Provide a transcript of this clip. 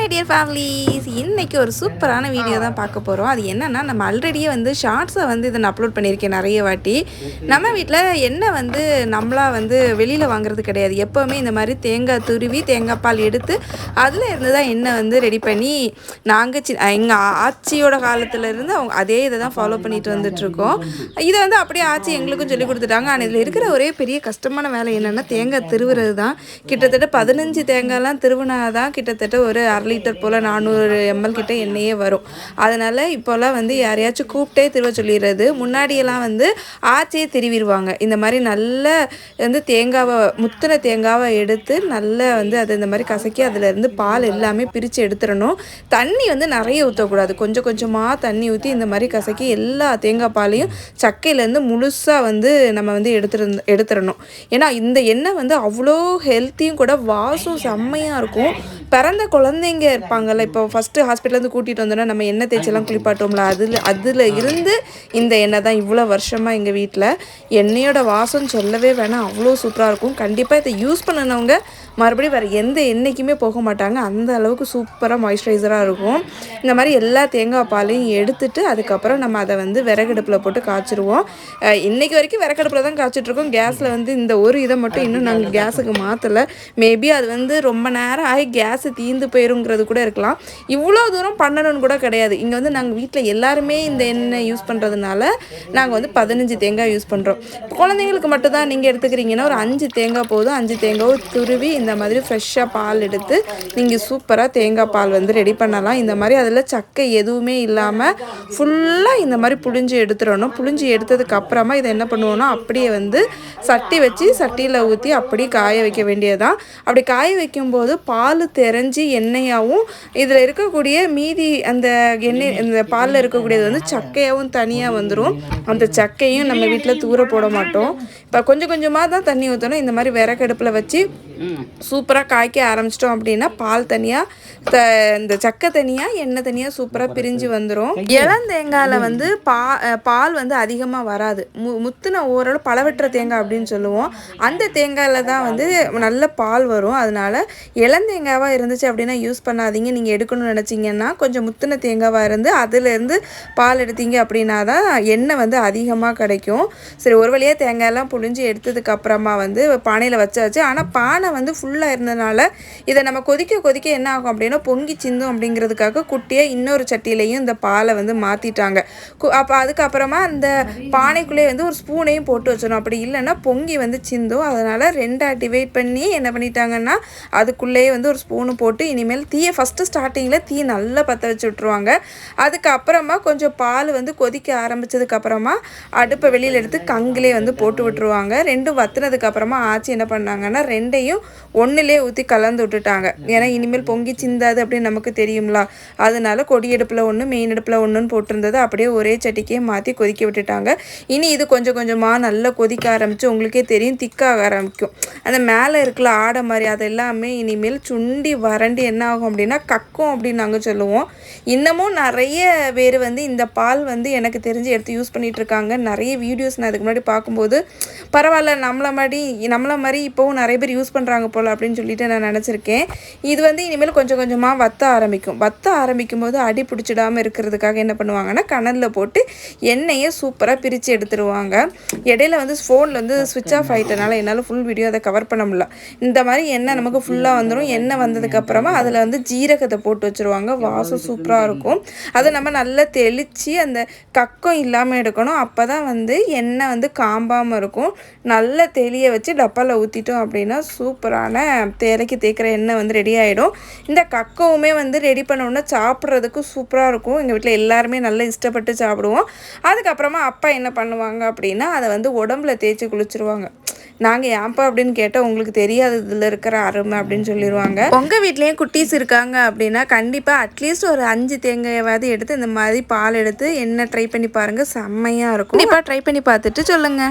My dear families இன்றைக்கி ஒரு சூப்பரான வீடியோ தான் பார்க்க போகிறோம் அது என்னென்னா நம்ம ஆல்ரெடியே வந்து ஷார்ட்ஸை வந்து இதை நான் அப்லோட் பண்ணியிருக்கேன் நிறைய வாட்டி. நம்ம வீட்டில் எண்ணெய் வந்து நம்மளா வந்து வெளியில் வாங்குறது கிடையாது. எப்போவுமே இந்த மாதிரி தேங்காய் துருவி தேங்காய் பால் எடுத்து அதில் இருந்து தான் எண்ணெய் வந்து ரெடி பண்ணி நாங்கள் சி எங்கள் ஆச்சியோட காலத்துலேருந்து அவங்க அதே இதை தான் ஃபாலோ பண்ணிட்டு வந்துட்ருக்கோம் இதை வந்து அப்படியே ஆச்சி எங்களுக்கும் சொல்லி கொடுத்துட்டாங்க. ஆனால் இதில் இருக்கிற ஒரே பெரிய கஷ்டமான வேலை என்னென்னா தேங்காய் திருவுறது தான் கிட்டத்தட்ட பதினஞ்சு தேங்காய்லாம் திருவினா தான் கிட்டத்தட்ட ஒரு அரை லிட்டர் போல் நானூறு எம்எல் கிட்ட எண்ணெயே வரும். அதனால் இப்போல்லாம் வந்து யாரையாச்சும் கூப்பிட்டே திருவ சொல்லிடுறது முன்னாடியெல்லாம் வந்து ஆச்சே திருவிடுவாங்க. இந்த மாதிரி நல்ல வந்து தேங்காவை முத்தின தேங்காவை எடுத்து நல்லா வந்து அதை இந்த மாதிரி கசக்கி அதுலேருந்து பால் எல்லாமே பிரித்து எடுத்துடணும். தண்ணி வந்து நிறைய ஊற்றக்கூடாது கொஞ்சம் கொஞ்சமாக தண்ணி ஊற்றி இந்த மாதிரி கசக்கி எல்லா தேங்காய் பாலையும் சக்கையிலேருந்து முழுசாக வந்து நம்ம வந்து எடுத்துரு எடுத்துடணும். ஏன்னா இந்த எண்ணெய் வந்து அவ்வளோ ஹெல்த்தியும் கூட வாசம் செம்மையாக இருக்கும். பிறந்த குழந்தைங்க இருப்பாங்கல்ல இப்போ ஃபஸ்ட்டு ஹாஸ்பிட்டலேருந்து கூட்டிகிட்டு வந்தோன்னா நம்ம எண்ணெய் தேய்ச்செல்லாம் குளிப்பாட்டோம்ல அதில் அதில் இருந்து இந்த எண்ணெய் தான் இவ்வளோ வருஷமாக எங்கள் வீட்டில் எண்ணெயோட வாசம் சொல்லவே வேணாம் அவ்வளோ சூப்பராக இருக்கும். கண்டிப்பாக இதை யூஸ் பண்ணினவங்க மறுபடியும் வேறு எந்த எண்ணெய்க்குமே போக மாட்டாங்க. அந்த அளவுக்கு சூப்பராக மாய்ஸ்சரைசராக இருக்கும். இந்த மாதிரி எல்லா தேங்காய் பாலையும் எடுத்துட்டு அதுக்கப்புறம் நம்ம அதை வந்து விறகடுப்பில் போட்டு காய்ச்சிருவோம். அஹ் இன்னைக்கு வரைக்கும் விறகடுப்பில் தான் காய்ச்சிட்ருக்கோம் கேஸில் வந்து இந்த ஒரு இதை மட்டும் இன்னும் நாங்கள் கேஸுக்கு மாற்றலை மேபி அது வந்து ரொம்ப நேரம் ஆகி கேஸு தீந்து போயிருங்கிறது கூட இருக்கலாம். இவ்வளோ தூரம் பண்ணணும்னு கூட கிடையாது. இங்கே வந்து நாங்கள் வீட்டில் எல்லாருமே இந்த எண்ணெய் யூஸ் பண்ணுறதுனால நாங்கள் வந்து பதினஞ்சு தேங்காய் யூஸ் பண்ணுறோம் குழந்தைங்களுக்கு மட்டும் தான் நீங்கள் எடுத்துக்கிறீங்கன்னா ஒரு அஞ்சு தேங்காய் போதும். அஞ்சு தேங்காய் துருவி இந்த மாதிரி ஃப்ரெஷ்ஷாக பால் எடுத்து நீங்கள் சூப்பராக தேங்காய் பால் வந்து ரெடி பண்ணலாம். இந்த மாதிரி அதில் சக்கை எதுவுமே இல்லாமல் ஃபுல்லாக இந்த மாதிரி புழிஞ்சு எடுத்துடணும். புழிஞ்சு எடுத்ததுக்கு அப்புறமா இதை என்ன பண்ணுவோம்னா அப்படியே வந்து சட்டி வச்சு சட்டியில் ஊற்றி அப்படியே காய வைக்க வேண்டியதுதான். அப்படி காய வைக்கும்போது பால் தெரிஞ்சு எண்ணெயாகவும் இதில் இருக்கக்கூடிய மீதி அந்த எண்ணெய் இந்த பாலில் இருக்கக்கூடியது வந்து சக்கையாகவும் தனியாக வந்துடும் அந்த சக்கையும் நம்ம வீட்டில் தூர போட மாட்டோம். இப்போ கொஞ்சம் கொஞ்சமாக தான் தண்ணி ஊற்றணும் இந்த மாதிரி விறகடுப்பில் வச்சு சூப்பராக காய்க்க ஆரம்பிச்சிட்டோம் அப்படின்னா பால் தனியாக த இந்த சக்கை தனியாக எண்ணெய் தனியாக சூப்பராக பிரிஞ்சு வந்துடும் இளந்தேங்காயில் வந்து பா பால் வந்து அதிகமாக வராது. மு முத்துன ஓரளவு பழவற்ற தேங்காய் அப்படின்னு சொல்லுவோம். அந்த தேங்காயில் தான் வந்து நல்ல பால் வரும். அதனால இளந்தேங்காவாக இருந்துச்சு அப்படின்னா யூஸ் பண்ணாதீங்க. நீங்கள் எடுக்கணும்னு நினச்சிங்கன்னா கொஞ்சம் முத்துன தேங்காவாக இருந்து அதுலேருந்து பால் எடுத்தீங்க அப்படின்னா தான் எண்ணெய் வந்து அதிகமாக கிடைக்கும். சரி ஒரு வழியாக தேங்காயெல்லாம் புழிஞ்சு எடுத்ததுக்கு அப்புறமா வந்து பானையில் வச்சாச்சு. ஆனால் பானை வந்து ஃபுல்லாக இருந்ததுனால இதை நம்ம கொதிக்க கொதிக்க என்ன ஆகும் அப்படின்னா பொங்கி சிந்தும் அப்படிங்கிறதுக்காக குட்டியாக இன்னொரு சட்டியிலையும் இந்த பாலை வந்து மாற்றிட்டாங்க அப்போ அதுக்கப்புறமா அந்த பானைக்குள்ளேயே வந்து ஒரு ஸ்பூனையும் போட்டு வச்சிடணும். அப்படி இல்லைன்னா பொங்கி வந்து சிந்தும். அதனால் ரெண்டாக டிவைட் பண்ணி என்ன பண்ணிட்டாங்கன்னா அதுக்குள்ளேயே வந்து ஒரு ஸ்பூனு போட்டு இனிமேல் தீயை ஃபஸ்ட்டு ஸ்டார்டிங்கில் தீ நல்லா பற்ற வச்சு விட்ருவாங்க அதுக்கப்புறமா கொஞ்சம் பால் வந்து கொதிக்க ஆரம்பித்ததுக்கப்புறமா அடுப்பை வெளியில் எடுத்து கங்கிலே வந்து போட்டு விட்டுருவாங்க. ரெண்டும் வத்துனதுக்கப்புறமா அப்புறமா என்ன பண்ணாங்கன்னா ரெண்டையும் ஒன்றுலேயே ஊற்றி கலந்து விட்டுட்டாங்க. ஏன்னா இனிமேல் பொங்கி சிந்தாது அப்படின்னு நமக்கு தெரியும்ல. அதனால கொடி அடுப்பில் ஒன்று மெயின் அடுப்பில் ஒன்றுன்னு போட்டிருந்தது அப்படியே ஒரே சட்டிக்கே மாற்றி கொதிக்க விட்டுட்டாங்க. இனி இது கொஞ்சம் கொஞ்சமாக நல்லா கொதிக்க ஆரம்பித்து உங்களுக்கே தெரியும் திக்காக ஆரம்பிக்கும். அந்த மேலே இருக்கல ஆடை மாதிரி அது எல்லாமே இனிமேல் சுண்டி வறண்டி என்ன ஆகும் அப்படின்னா கக்கும் அப்படின்னு நாங்கள் சொல்லுவோம். இன்னமும் நிறைய பேர் வந்து இந்த பால் வந்து எனக்கு தெரிஞ்சு எடுத்து யூஸ் பண்ணிகிட்டு இருக்காங்க. நிறைய வீடியோஸ் நான் அதுக்கு முன்னாடி பார்க்கும்போது பரவாயில்ல நம்மளை மாதிரி நம்மளை மாதிரி இப்போவும் நிறைய பேர் யூஸ் பண்ணுறாங்க போல் அப்படின்னு சொல்லிட்டு நான் நினச்சிருக்கேன். இது வந்து இனிமேல் கொஞ்சம் கொஞ்சமாக வத்த ஆரம்பிக்கும். வத்த ஆரம்பிக்கும் போது அடி பிடிச்சிடாமல் இருக்கிறதுக்காக என்ன பண்ணுவாங்கன்னா கணலில் போட்டு எண்ணெயை சூப்பராக பிரித்து எடுத்துருவாங்க. இடையில வந்து ஃபோனில் வந்து சுவிட்ச் ஆஃப் ஆகிட்டனால என்னால் ஃபுல் வீடியோ அதை கவர் பண்ண முடியல. இந்த மாதிரி எண்ணெய் நமக்கு ஃபுல்லாக வந்துடும் எண்ணெய் வந்ததுக்கப்புறமா அதில் வந்து ஜீரகத்தை போட்டு வச்சுருவாங்க. வாசம் சூப்பராக இருக்கும். அதை நம்ம நல்லா தெளித்து அந்த கக்கம் இல்லாமல் எடுக்கணும். அப்போ தான் வந்து எண்ணெய் வந்து காம்பாமல் இருக்கும். நல்லா தெளிய வச்சு டப்பாவில் ஊற்றிட்டோம் அப்படின்னா சூப்பரான தேலைக்கு தேய்க்கிற எண்ணெய் வந்து ரெடி ஆகிடும் இந்த கக்கவுமே வந்து ரெடி பண்ணோன்னா சாப்பிட்றதுக்கு சூப்பராக இருக்கும். எங்கள் வீட்டில் எல்லாருமே நல்லா இஷ்டப்பட்டு சாப்பிடுவோம். அதுக்கப்புறமா அப்பா என்ன பண்ணுவாங்க அப்படின்னா அதை வந்து உடம்புல தேய்ச்சி குளிச்சிருவாங்க. நாங்கள் ஏன்ப்பா அப்படின்னு கேட்டால் உங்களுக்கு தெரியாது இதில் இருக்கிற அருமை அப்படின்னு சொல்லிடுவாங்க உங்கள் வீட்லேயும் குட்டீஸ் இருக்காங்க அப்படின்னா கண்டிப்பாக அட்லீஸ்ட் ஒரு அஞ்சு தேங்காயாவது எடுத்து இந்த மாதிரி பால் எடுத்து என்ன ட்ரை பண்ணி பாருங்கள் செம்மையாக இருக்கும். கண்டிப்பாக ட்ரை பண்ணி பார்த்துட்டு சொல்லுங்கள்